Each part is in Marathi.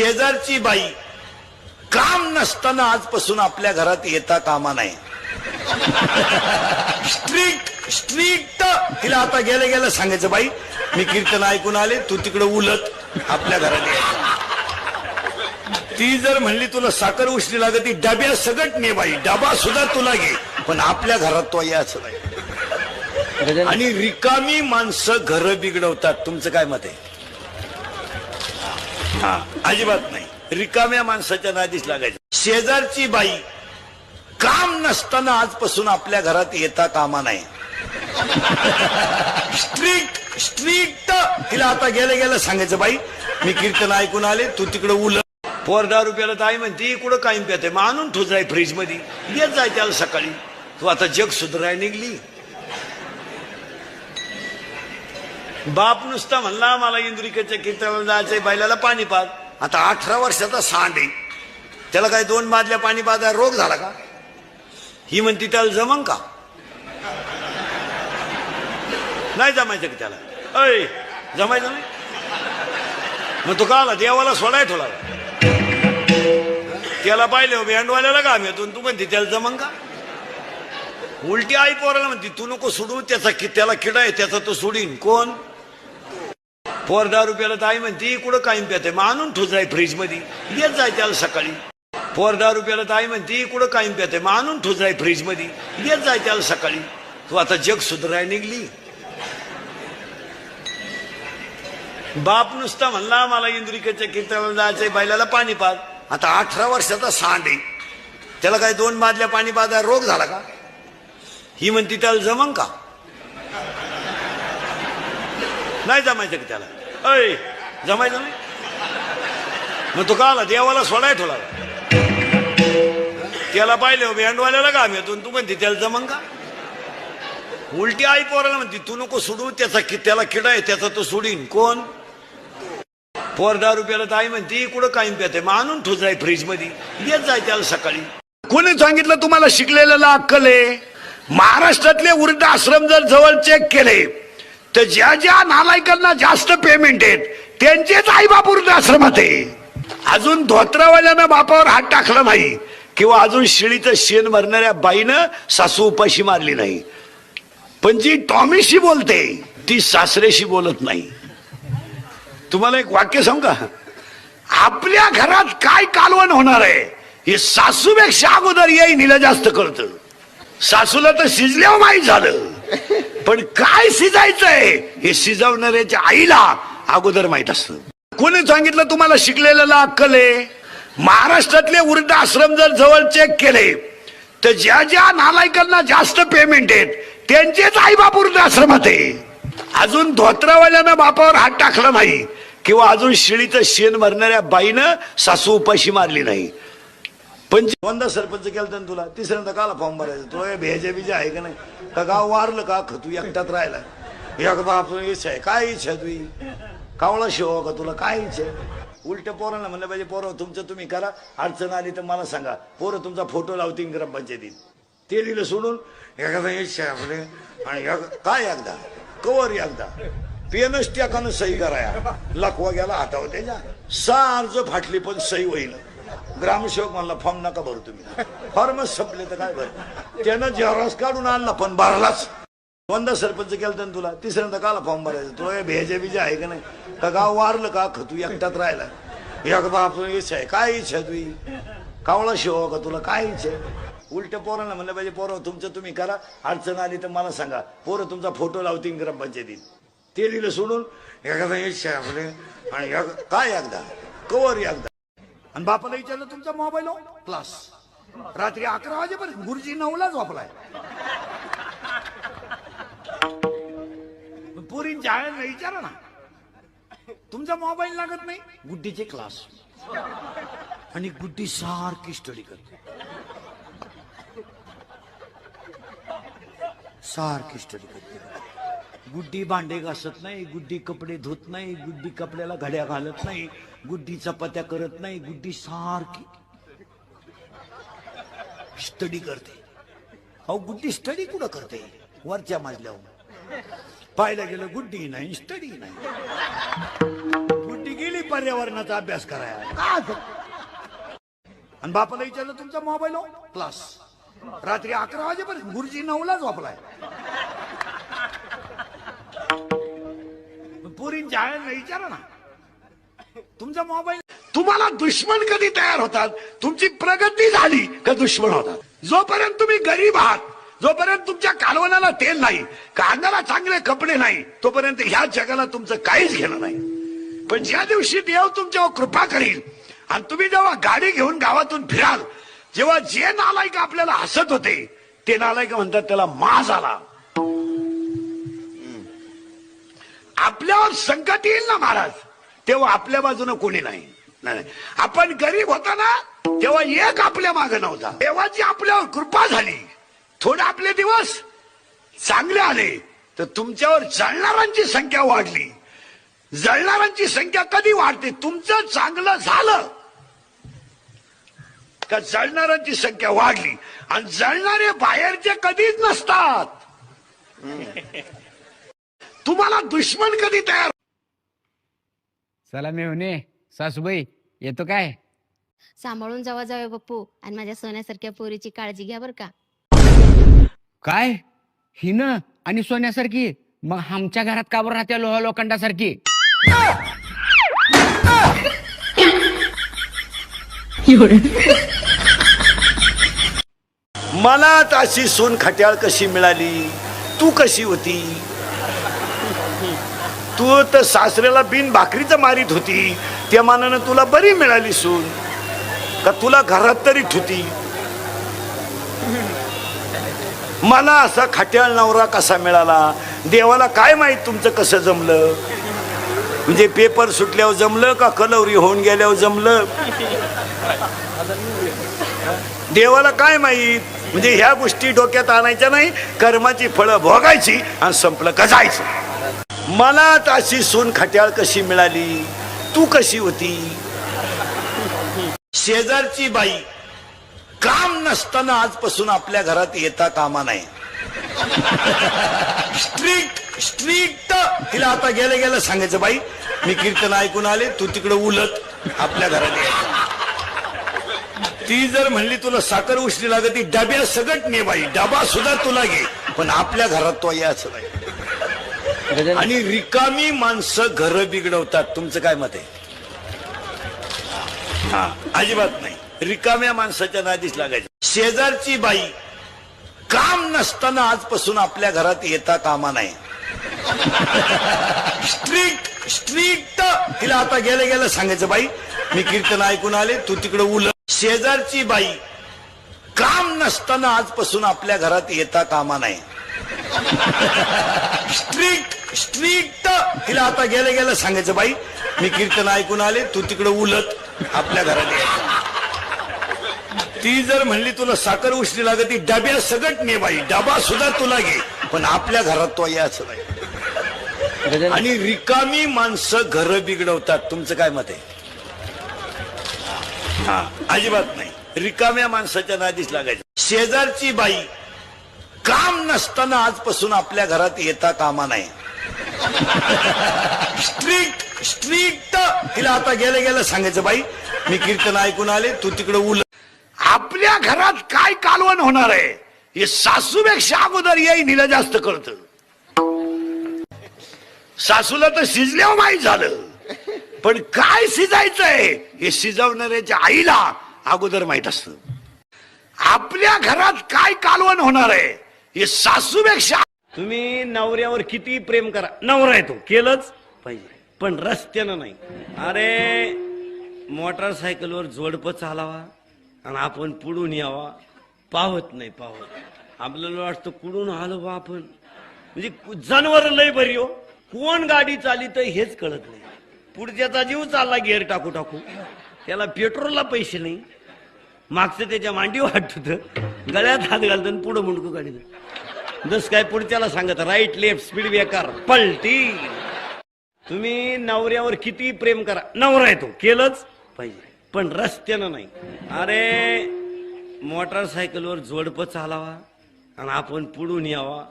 शेजारची बाई. काम नसताना आजपासून आपल्या घरात येता कामा नाही. Strict strict. तिला आता गेलं गेलं सांगायचं बाई मी कीर्तन ऐकून आले तू तिकडे उलट आपल्या घरात यायचं ती जर म्हणली तुला साखर उष्णी लागत ती डब्या सगट ने बाई डबा सुद्धा तुला घे पण आपल्या घरात तो यायचं नाही. आणि रिकामी माणसं घर बिघडवतात. तुमचं काय मत आहे? हा अजिबात नाही. रिकाम्या माणसाच्या नादीच लागायचं. शेजारची बाई काम नसताना आजपासून आपल्या घरात येता कामा नाही. Strict strict. तिला आता गेलं गेलं सांगायचं बाई मी कीर्तन ऐकून आले तू तिकडे उल. पोर दहा रुपयाला ताई म्हणते इकडं कायम प्याते? मग आणून ठोच राय फ्रीजमध्ये येत जाय त्याला सकाळी. तू आता जग सुधराय निघली. बाप नुसता म्हणला मला इंद्रिकेच्या कीर्तनाला जायचंय बैलाला पाणीपात आता अठरा वर्षाचा सांड आहे. त्याला काय दोन बादल्या पाणी रोग झाला का? ही म्हणती त्याला जमन का? नाही जमायचं का त्याला? अय जमायचं नाही. मग तो का आला देवाला सोडाय ठोला त्याला पाहिले बँडवाल्याला का येतो. तू म्हणते त्याला जमन का? उलटी आई पोराला म्हणते तू नको सोडू त्याचा कि- त्याला किडा आहे त्याचा तो सोडीन. कोण? पोर दहा रुपयाला तर आई म्हणते कुठं कायम प्याते मग आणून ठोच फ्रीजमध्ये. येत जाय त्याला सकाळी. पोर दहा रुपयाला तर आई म्हणते कुठं कायम प्याते मग आणून ठोच फ्रीजमध्ये. येत जाय त्याला सकाळी. तू आता जग सुधराय निघली. बाप नुसता म्हणला मला इंद्रिकेच्या कीर्तनाला जायचंय बैलाला पाणी पाद आता अठरा वर्षाचा सांड आहे. त्याला काय दोन बादल्या पाणी पाजा रोग झाला का? ही म्हणती त्याला जमन का? नाही जमायचं का त्याला? अय जमायचं नाही मग तो का आला देवाला सोडाय ठोला त्याला पाहिले बँडवाल्याला काम येतो तू म्हणते त्याला जमन का? उलटी आई पोराला म्हणते तू नको सोडू त्याचा कि- त्याला किडा आहे त्याचा तो सोडीन. कोण? पोर दहा रुपयाला तर आई म्हणते कुठं कायम प्याते मग आणून ठोच जाय फ्रीजमध्ये येत जाय त्याला सकाळी. कोणी सांगितलं तुम्हाला शिकलेलं अक्कल आहे? महाराष्ट्रातले वृद्ध आश्रम जर जवळ चेक केले तर ज्या ज्या नालायकांना जास्त पेमेंट आहेत त्यांचेच आई बाप आश्रमात आहे. अजून धोत्रावाल्यानं बापावर हात टाकला नाही किंवा अजून शिळीचं शेण भरणाऱ्या बाईनं सासू उपाशी मारली नाही. पण जी टॉमीशी बोलते ती सासरेशी बोलत नाही. तुम्हाला एक वाक्य सांगू का? आपल्या घरात काय कालवण होणार आहे हे सासूपेक्षा अगोदर येईन हिला जास्त कळतं सासूला तर शिजल्यावर माहीत झालं. पण काय शिजायचंय? हे शिजवणाऱ्याच्या आईला अगोदर माहीत असतं. कोणी सांगितलं तुम्हाला शिकलेल्याला अक्कल आहे? महाराष्ट्रातले वृद्ध आश्रम जर जवळ चेक केले तर ज्या ज्या नालायकांना जास्त पेमेंट आहेत त्यांचेच आई बाप वृद्ध आश्रमात आहे. अजून धोत्रावाल्यानं बापावर हात टाकला नाही किंवा अजून शिळीचं शेण भरणाऱ्या बाईनं सासू उपाशी मारली नाही. पण दोनदा सरपंच केलं तर तुला तिसऱ्यांदा काला फॉर्म भरायचं? तुला भेजा बिजा आहे का नाही? का गाव वारलं का ख तू एकटात राहिला. एकदा आपण इच्छा आहे. काय इच्छा आहे तुझी? कावळा शिवा का तुला? काय इच्छा आहे? उलट पोरांना म्हणलं पाहिजे पोरं तुमचं तुम्ही करा. अडचण आली तर मला सांगा. पोरं तुमचा फोटो लावतील ग्रामपंचायतीत. ते लिहिलं सोडून एखादा इच्छा आहे आपले. आणि काय एकदा? कवर एकदा? पेनच त्याकानं सही कराया. लकवा गेला हातावर त्याच्या. सहा अर्ज फाटली पण सही होईल ग्रामसेवक म्हणला फॉर्म नका भरू तुम्ही. फॉर्मच संपले तर काय भर त्यानं जेवरास काढून आणला पण भरलाच. दोनदा सरपंच केलं तर तुला तिसऱ्यांदा काला फॉर्म भरायचं? तुला भेजे बिजा आहे का नाही? का गाव वारलं का खतू तू एकटात राहिला. एकदा आपण इच्छा आहे. काय इच्छा आहे तुझी? कावळा शिवा हो का तुला? काय इच्छा आहे? उलट पोरांना म्हणलं पाहिजे पोरं तुमचं तुम्ही करा. अडचण आली तर मला सांगा. पोरं तुमचा फोटो लावतील ग्रामपंचायतीत. ते लिहिलं सोडून एखादा इच्छा आहे आपले. आणि काय एकदा? कवर एकदा. आणि बापाला विचारलं तुमचा मोबाईल हो? क्लास रात्री अकरा वाजेपर्यंत गुरुजी नऊला झोपलाय पुरी जायला विचारा ना. तुमचा मोबाईल लागत नाही? गुड्डीचे क्लास आणि गुड्डी सारखी स्टडी करते. सारखी स्टडी करते. गुड्डी भांडे घासत नाही गुड्डी कपडे धुत नाही गुड्डी कपड्याला घड्या घालत नाही गुड्डी चपात्या करत नाही गुड्डी सारखी. स्टडी करते. अहो गुड्डी स्टडी कुठं करते? वरच्या माजल्यावर पाहायला गेलं गुड्डी नाही स्टडी नाही. गुड्डी गेली पर्यावरणाचा अभ्यास करायला. का आणि बापाला विचारलं तुमचा मोबाईल हो? क्लास. रात्री अकरा वाजेपर्यंत. गुरुजी नऊला झोपलाय. पुरींच्या आळ्यांना विचारा ना. तुमचा मोबाईल तुम्हाला दुश्मन कधी तयार होतात? तुमची प्रगती झाली का दुश्मन होतात? जोपर्यंत तुम्ही गरीब आहात जोपर्यंत तुमच्या कालवणाला तेल नाही कांद्याला चांगले कपडे नाही तोपर्यंत ह्या जगाला तुमचं काहीच घेणं नाही. पण ज्या दिवशी देव तुमच्यावर कृपा करील आणि तुम्ही जेव्हा गाडी घेऊन गावातून फिराल जेव्हा जे नालायक आपल्याला हसत होते ते नालायक म्हणतात त्याला माज आला आपल्यावर संकट येईल ना महाराज. तेव्हा आपल्या बाजूने कोणी नाही. नाही, आपण गरीब होता ना तेव्हा एक आपल्या मागे नव्हता. देवाची आपल्यावर कृपा झाली. थोडे आपले दिवस चांगले आले. तर तुमच्यावर जळणाऱ्यांची संख्या वाढली. जळणाऱ्यांची संख्या कधी वाढते? तुमचं चांगलं झालं. का जळणाऱ्यांची संख्या वाढली? आणि जळणारे बाहेरचे कधीच नसतात. तुम्हाला दुश्मन कधी तयार? चला मेवणे सासूबाई येतो काय? सांभाळून जावा जावे बाप्पू आणि माझ्या सोन्यासारख्या पोरीची काळजी घ्या बर का. काय? हिन आणि सोन्यासारखी? मग आमच्या घरात का बरं राहत्या लोहा लोखंडासारखी? मनात अशी सून खट्याळ कशी मिळाली? तू कशी होती? तू तर सासऱ्याला बिन भाकरीचं मारीत होती. त्या मानानं तुला बरी मिळाली सून. का तुला घरात तरी ठुती? मला असा खट्याळ नवरा कसा मिळाला? देवाला काय माहीत तुमचं कसं जमलं? म्हणजे पेपर सुटल्यावर जमलं का कलवरी होऊन गेल्यावर जमलं? देवाला काय माहीत? म्हणजे ह्या गोष्टी डोक्यात आणायच्या नाही कर्माची फळं भोगायची आणि संपलं का जायचं? मनात अशी सून खट्याळ कशी मिळाली? तू कशी होती? शेजारची बाई काम नसताना आजपासून आपल्या घरात येता कामा नाही. स्ट्रिक्ट स्ट्रिक्ट तिला आता गेलं गेलं सांगायचं बाई मी कीर्तन ऐकून आले तू तिकडे उलट आपल्या घरात यायचं ती जर म्हणली तुला साखर उष्णी लागत ती डब्या सगट ने बाई डबा सुद्धा तुला घे पण आपल्या घरात तो यायचं नाही. आणि रिकामी माणसं घर बिघडवतात. तुमचं काय मत आहे? हा अजिबात नाही. रिकाम्या माणसाच्या नादीच लागायचं. शेजारची बाई काम नसताना आजपासून आपल्या घरात येता कामा नाही. Strict strict. तिला आता गेलं गेलं सांगायचं बाई मी कीर्तन ऐकून आले तू तिकडे उल. शेजारची बाई काम नसताना आजपासून आपल्या घरात येता कामा नाही. स्ट्रिक्ट. स्ट्रिक्ट तिला आता गेलं गेलं सांगायचं बाई मी कीर्तन ऐकून आले तू तिकडे उलट आपल्या घरात यायचं ती जर म्हणली तुला साखर उष्णी लागत ती डब्या सगट ने बाई डबा सुद्धा तुला घे पण आपल्या घरात तो यायचं नाही. आणि रिकामी माणसं घर बिघडवतात. तुमचं काय मत आहे? हा अजिबात नाही. रिकाम्या माणसाच्या नादीच लागायचं. शेजारची बाई काम नसताना आजपासून आपल्या घरात येता कामा नाही. Strict strict. तिला आता गेलं गेलं सांगायचं बाई मी कीर्तन ऐकून आले तू तिकडे उल. आपल्या घरात काय कालवण होणार आहे हे सासूपेक्षा अगोदर येई निला जास्त करत. सासूला तर शिजल्यावर माहीत झालं. पण काय शिजायचंय हे शिजवणाऱ्याच्या आईला अगोदर माहीत असत. आपल्या घरात काय कालवण होणार आहे हे सासूपेक्षा तुम्ही नवऱ्यावर किती प्रेम करा. नवरा आहे तो. केलंच पाहिजे. पण रस्त्यानं नाही. अरे मोटरसायकलवर जोडपं चालावा आणि आपण पुढून यावा. पाहत नाही पावत. आपल्याला वाटतं कुडून आलो बा आपण? म्हणजे जनावर लय बरी हो. कोण गाडी चाली तर हेच कळत नाही. पुढच्याचा जीव चालला गेअर टाकू टाकू. त्याला पेट्रोलला पैसे नाही. मागचं त्याच्या मांडी वाटत होतं गळ्यात हात घालतं आणि पुढं मुंडकं गाडीनं जसं काय पुढच्याला सांगत राईट लेफ्ट स्पीड बेकार पलटी. तुम्ही नवऱ्यावर किती प्रेम करा. नवरा आहे तो केलंच पाहिजे. पण रस्त्यानं नाही. अरे मोटरसायकलवर जोडपं चालावा आणि आपण पुढून यावा.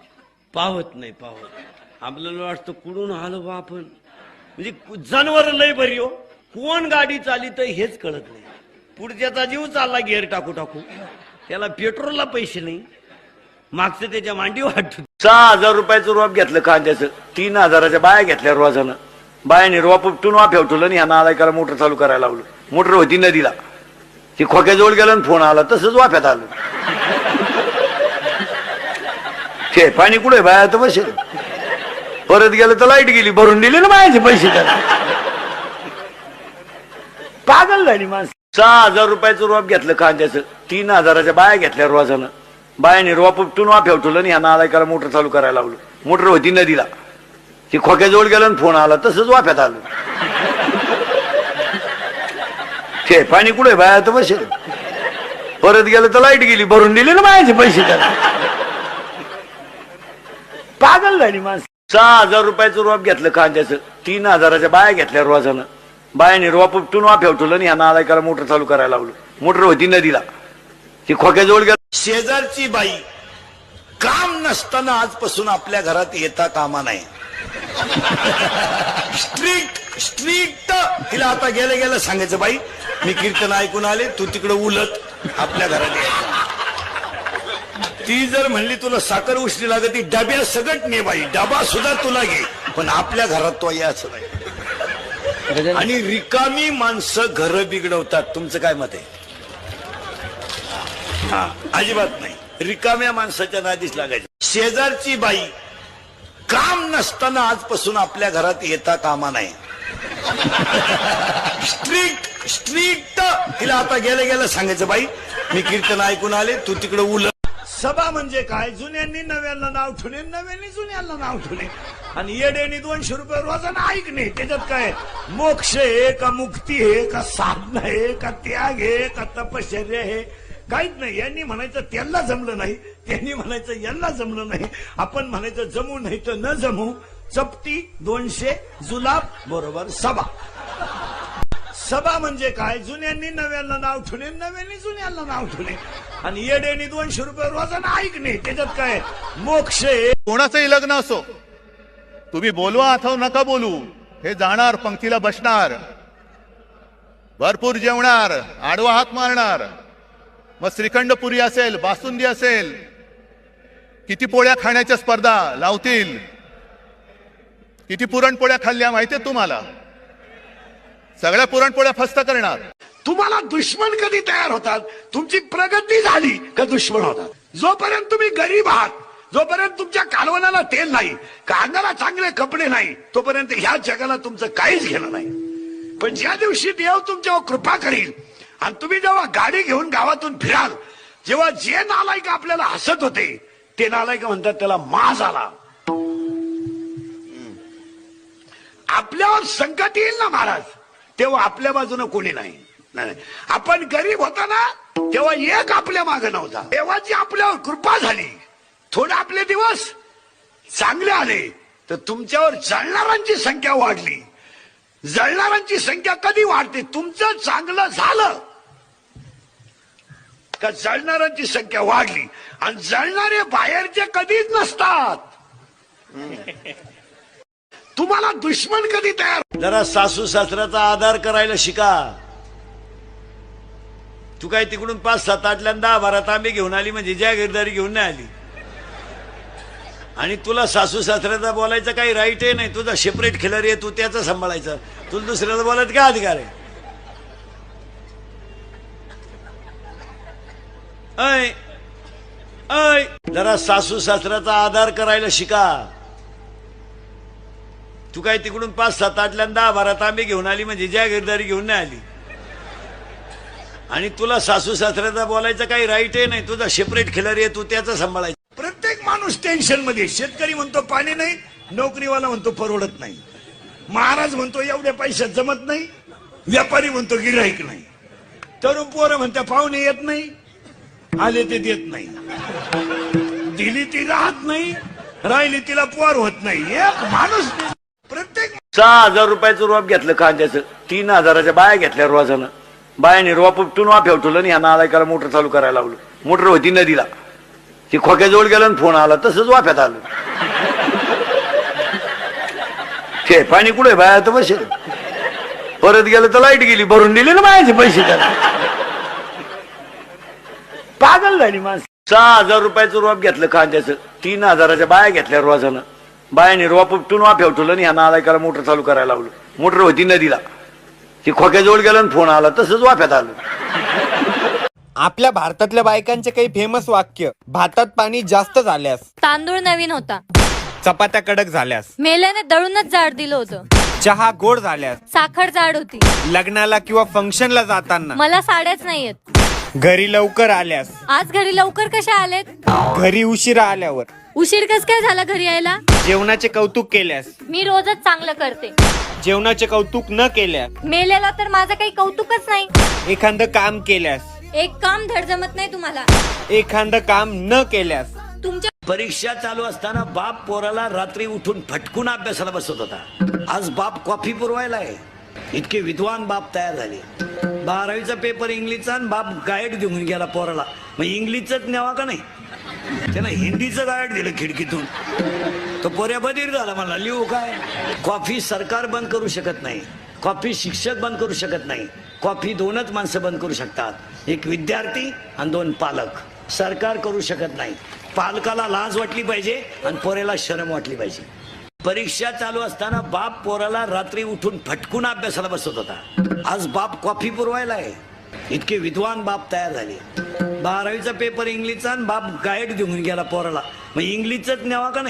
पावत नाही पावत आपल्याला वाटतं कुडून आलो बा आपण? म्हणजे जनावर लय बरी हो. कोण गाडी चालित हेच कळत नाही. पुढच्याचा जीव चालला गिअर टाकू टाकू. त्याला पेट्रोलला पैसे नाही. मागचं त्याच्या मांडी वाटतो सहा हजार रुपयाचं रोप घेतलं कांद्याचं. तीन हजाराच्या बाया घेतल्या रोजानं. बायाने रोप उपटून वाफ्यावर ठेवलं आणि ह्या नालायकाला मोटर चालू करायला लावलं. मोटर होती नदीला. ती खोक्याजवळ गेलं आणि फोन आला तसंच वाफ्यात आलं. ते पाणी कुठे बाया? तर बसेल परत गेलं तर लाइट गेली भरून दिली ना बायाचे पैसे त्याला. पागल झाली माणसं. सहा हजार रुपयाचं रोप घेतलं कांद्याचं. तीन हजाराच्या बाया घेतल्या रोजानं. बाया निर्वा पुपटून वाफ्यावर ठेवलं आणि ह्या नालायकाला मोटर चालू करायला लावलं. मोटर होती नदीला. ती खोक्याजवळ गेलं आणि फोन आला तसंच वाफ्यात आलं. ते पाणी कुठे बाया? तर बसेल परत गेलं तर लाइट गेली भरून दिली ना बायाचे पैसे त्याला. पागल झाली माणसं. सहा हजार रुपयाचं रोप घेतलं कांद्याचं. तीन हजाराच्या बाया घेतल्या रोजानं. बायाने रोप उपटून वाफ्यावर ठेवलं आणि ह्या नालायकाला मोटर चालू करायला लावलं. मोटर होती नदीला. ती खोक्याजवळ गेलं शेजारची बाई. काम नसताना आजपासून आपल्या घरात येता कामा नाही. Strict strict. तिला आता गेलं गेलं सांगायचं बाई मी कीर्तन ऐकून आले तू तिकडे उलट आपल्या घरात यायचं ती जर म्हणली तुला साखर उष्णी लागत ती डब्या सगट ने बाई डबा सुद्धा तुला घे पण आपल्या घरात तो यायचं नाही. आणि रिकामी माणसं घर बिघडवतात. तुमचं काय मत आहे? हा. अजिबात नाही. रिकाम्या माणसाच्या नादीच लागायची. शेजारची बाई काम नसताना आजपासून आपल्या घरात येता कामा नाही. Strict strict. तिला आता गेलं गेलं सांगायचं बाई मी कीर्तन ऐकून आले तू तिकडे उल. सभा म्हणजे काय? जुन्यांनी नव्याला नाव ठेवणे नव्यांनी जुन्याला नाव ठेवणे. आणि येड्यानी दोनशे रुपये रोजानं ऐकणे. त्याच्यात काय? मोक्ष आहे का मुक्ती आहे का साधना आहे का त्याग आहे का तपश्चर्या आहे काहीच नाही. यांनी म्हणायचं त्यांना जमलं नाही. त्यांनी म्हणायचं यांना जमलं नाही. आपण म्हणायचं जमू नाही तर न जमू. चपटी दोनशे जुलाब बरोबर सभा सभा म्हणजे काय? जुन्यांनी नव्याला नाव ठेवणे नव्यांनी जुन्याला नाव ठेवणे आणि येड्यानी दोनशे रुपये रोजानं ऐकणे त्याच्यात काय? मोक्ष कोणाचंही लग्न असो तुम्ही बोलवा अथवा नका बोलू. हे जाणार पंक्तीला बसणार. भरपूर जेवणार आडवा हात मारणार. मग श्रीखंडपुरी असेल बासुंदी असेल किती पोळ्या खाण्याच्या स्पर्धा लावतील? किती पुरणपोळ्या खाल्ल्या माहितीये तुम्हाला? सगळ्या पुरणपोळ्या फस्त करणार. तुम्हाला दुश्मन कधी तयार होतात? तुमची प्रगती झाली का दुश्मन होतात? जोपर्यंत तुम्ही गरीब आहात जोपर्यंत तुमच्या कालवनाला तेल नाही कांदाला चांगले कपडे नाही तोपर्यंत ह्या जगाला तुमचं काहीच घेणं नाही. पण ज्या दिवशी देव तुमच्यावर कृपा करील आणि तुम्ही जेव्हा गाडी घेऊन गावातून फिराल जेव्हा जे नालायक आपल्याला हसत होते ते नालायक म्हणतात त्याला माज आला. आपल्यावर संकट येईल ना महाराज? तेव्हा आपल्या बाजूने कोणी नाही. नाही, आपण गरीब होता ना तेव्हा एक आपल्या माग नव्हता. देवाची आपल्यावर कृपा झाली थोडे आपले दिवस चांगले आले तर तुमच्यावर जळणाऱ्यांची संख्या वाढली. जळणाऱ्यांची संख्या कधी वाढते? तुमचं चांगलं झालं. का जळणाऱ्यांची संख्या वाढली. आणि जळणारे बाहेरचे कधीच नसतात. तुम्हाला दुश्मन कधी तयार जरा सासू सासऱ्याचा आधार करायला शिका. तू काय तिकडून पाच सात आठल्यांदा बारा तांबे घेऊन आली म्हणजे जागीरदारी घेऊन नाही आली. आणि तुला सासू सासऱ्याचा बोलायचं काही राईट नाही. तुझा सेपरेट खिलारी आहे तू त्याचं सांभाळायचं. तुला दुसऱ्याचा बोलायचं काय अधिकार आहे? ऐ ऐ. जरा सासू सासऱ्याचा आधार करायला शिका. तू काय तिकडून पाच सात आठल्यान दहा बारा तांबे घेऊन आली म्हणजे जागीरदारी घेऊन नाही आली. आणि तुला सासू सासऱ्याचा बोलायचं काही राईट आहे नाही. तुझा सेपरेट खिलारी आहे तू त्याचं सांभाळायचं. प्रत्येक माणूस टेन्शनमध्ये शेतकरी म्हणतो पाणी नाही नोकरीवाला म्हणतो परवडत नाही. महाराज म्हणतो एवढ्या पैशात जमत नाही व्यापारी म्हणतो गिराईक नाही. तरुण पोरं म्हणते पाहुणे येत नाही आले ते देत नाही. दिली ती राहत नाही राहिली तिला पुवार होत नाही. एक माणूस प्रत्येक सहा हजार रुपयाचं रोप घेतलं कांद्याचं. तीन हजाराच्या बाया घेतल्या रोजानं बायाने रोप उपटून वाफ्यावर ठेवलं आणि ह्या नालायकाला मोटर चालू करायला लावलं. मोटर होती नदीला. ती खोक्याजवळ गेलं आणि फोन आला तसंच वाफ्यात आलं. ते पाणी कुठे बाया? तर बसेल. परत गेलं तर लाइट गेली भरून दिली ना बायाचे पैसे त्याला. पागल झाली माणसं. सहा हजार रुपयाचं रोप घेतलं कांद्याचं. तीन हजाराच्या बाया घेतल्या रोजानं. बायाने रोप उपटून वाफ्या ठेवलं आणि ह्या नालायकाला मोटर चालू करायला लावलं. मोटर होती नदीला. ती खोक्याजवळ गेलं आणि फोन आला तसंच वाफ्यात आलं. आपल्या भारतातल्या बायकांचे काही फेमस वाक्य भातात पाणी जास्त झाल्यास. तांदूळ नवीन होता. चपात्या कडक झाल्यास. मेल्याने दळूनच जाड दिलं होतं. चहा गोड झाल्यास. साखर जाड होती. लग्नाला किंवा फंक्शनला जाताना. मला साड्याच नाही येत घरी लवकर आल्यास. आज घरी लवकर कशा आलेत? घरी उशिरा आल्यावर. उशीर कस काय झाला घरी यायला? जेवणाचे कौतुक केल्यास. मी रोजच चांगलं करते. जेवणाचे कौतुक न केल्यास. मेलेला तर माझं काही कौतुकच नाही. एखादं काम केल्यास. एक काम धड जमत नाही तुम्हाला. एखादं काम न केल्यास. तुमच्या परीक्षा चालू असताना बाप पोराला रात्री उठून फटकून अभ्यासाला बसत होता. आज बाप कॉफी पुरवायला आहे इतके विद्वान बाप तयार झाले. बारावीचा पेपर इंग्लिशचा आणि बाप गाईड देऊन गेला पोराला. मग इंग्लिशच न्यावा का नाही? त्यानं हिंदीचं गाईड दिलं खिडकीतून. तो पोऱ्या बधीर झाला मला लिहू काय? कॉफी सरकार बंद करू शकत नाही. कॉफी शिक्षक बंद करू शकत नाही. कॉफी दोनच माणसं बंद करू शकतात. एक विद्यार्थी आणि दोन पालक. सरकार करू शकत नाही. पालकाला लाज वाटली पाहिजे आणि पोऱ्याला शरम वाटली पाहिजे. परीक्षा चालू असताना बाप पोराला रात्री उठून फटकून अभ्यासाला बसत होता. आज बाप कॉफी पुरवायला आहे इतके विद्वान बाप तयार झाले. बारावीचा पेपर इंग्लिशचा आणि बाप गाईड देऊन गेला पोराला. मग इंग्लिशच न्यावा का नाही?